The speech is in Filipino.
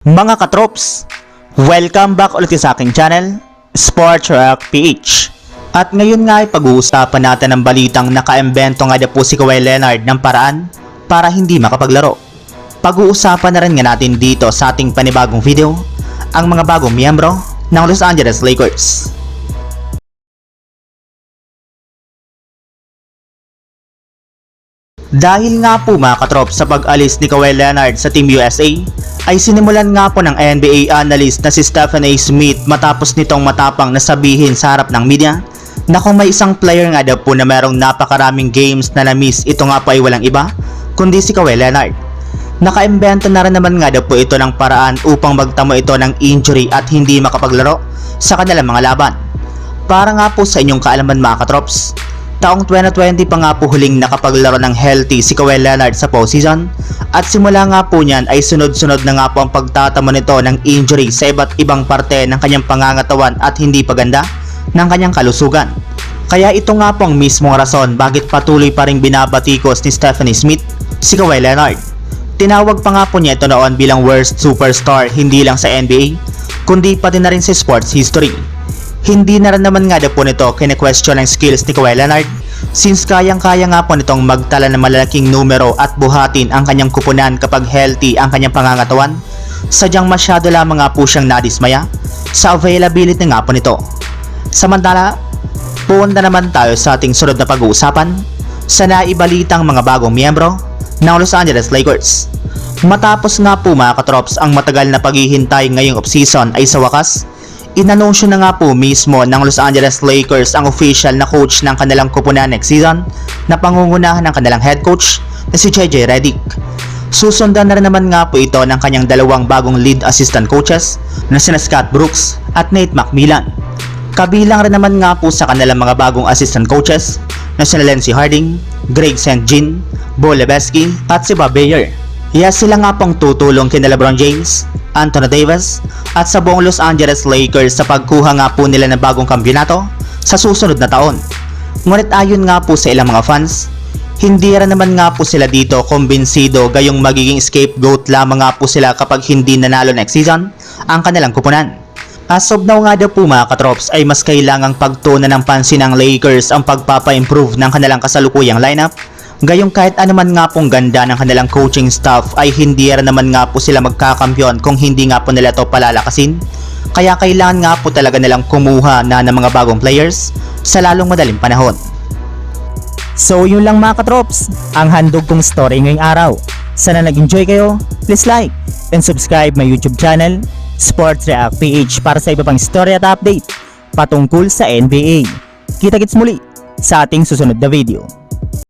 Mga katrops, welcome back ulit sa aking channel, Sports Rock PH. At ngayon nga ay pag-uusapan natin ang balitang naka-embento nga na po si Kawhi Leonard ng paraan para hindi makapaglaro. Pag-uusapan na rin nga natin dito sa ating panibagong video ang mga bagong miyembro ng Los Angeles Lakers. Dahil nga po mga katrop sa pag-alis ni Kawhi Leonard sa Team USA, ay sinimulan nga po ng NBA analyst na si Stephen A. Smith matapos nitong matapang na sabihin sa harap ng media na kung may isang player nga daw po na merong napakaraming games na na-miss ito nga po ay walang iba kundi si Kawhi Leonard. Nakaimbento na rin naman nga daw po ito ng paraan upang magtamo ito ng injury at hindi makapaglaro sa kanilang mga laban. Para nga po sa inyong kaalaman mga katrops, taong 2020 pa nga po huling nakapaglaro ng healthy si Kawhi Leonard sa postseason at simula nga po niyan ay sunod-sunod na nga po ang pagtatamo nito ng injury sa iba't ibang parte ng kanyang pangangatawan at hindi paganda ng kanyang kalusugan. Kaya ito nga po ang mismong rason bakit patuloy pa rin binabatikos ni Stephanie Smith si Kawhi Leonard. Tinawag pa nga po niya ito noon bilang worst superstar hindi lang sa NBA kundi pati na rin sa sports history. Hindi na rin naman nga daw po nito kine-question ang skills ni Kawhi Leonard since kayang-kaya nga po nitong magtala ng malalaking numero at buhatin ang kanyang kupunan kapag healthy ang kanyang pangangatawan. Sadyang masyado lamang nga po siyang nadismaya sa availability nga po nito. Samantala, punta naman tayo sa ating sunod na pag-uusapan sa naibalitang mga bagong miyembro ng Los Angeles Lakers. Matapos nga po mga katrops ang matagal na paghihintay ngayong offseason ay sa wakas, inanunsyo na nga po mismo ng Los Angeles Lakers ang official na coach ng kanilang kupunan next season na pangungunahan ng kanilang head coach na si JJ Redick. Susundan na rin naman nga po ito ng kanyang dalawang bagong lead assistant coaches na sina Scott Brooks at Nate McMillan. Kabilang rin naman nga po sa kanilang mga bagong assistant coaches na sina Lindsey Harding, Greg St. Jean, Bo Lebeski at si Bob Bayer. Iya sila nga pong tutulong kina LeBron James, Anthony Davis at sa buong Los Angeles Lakers sa pagkuha nga po nila ng bagong kampiyonato sa susunod na taon. Ngunit ayon nga po sa ilang mga fans, hindi rin naman nga po sila dito kumbinsido gayong magiging scapegoat lamang nga po sila kapag hindi nanalo next season ang kanilang kupunan. As of now nga daw po mga katrops ay mas kailangang pagtunan ng pansin ng Lakers ang pagpapa-improve ng kanilang kasalukuyang lineup Gayong kahit anuman nga pong ganda ng kanilang coaching staff ay hindi rin naman nga po sila magkakampiyon kung hindi nga po nila to palalakasin. Kaya kailangan nga po talaga nilang kumuha na ng mga bagong players sa lalong madaling panahon. So yun lang mga katrops, ang handog kong story ngayong araw. Sana nag-enjoy kayo, please like and subscribe my YouTube channel, Sports React PH para sa iba pang story at update patungkol sa NBA. Kita-kits muli sa ating susunod na video.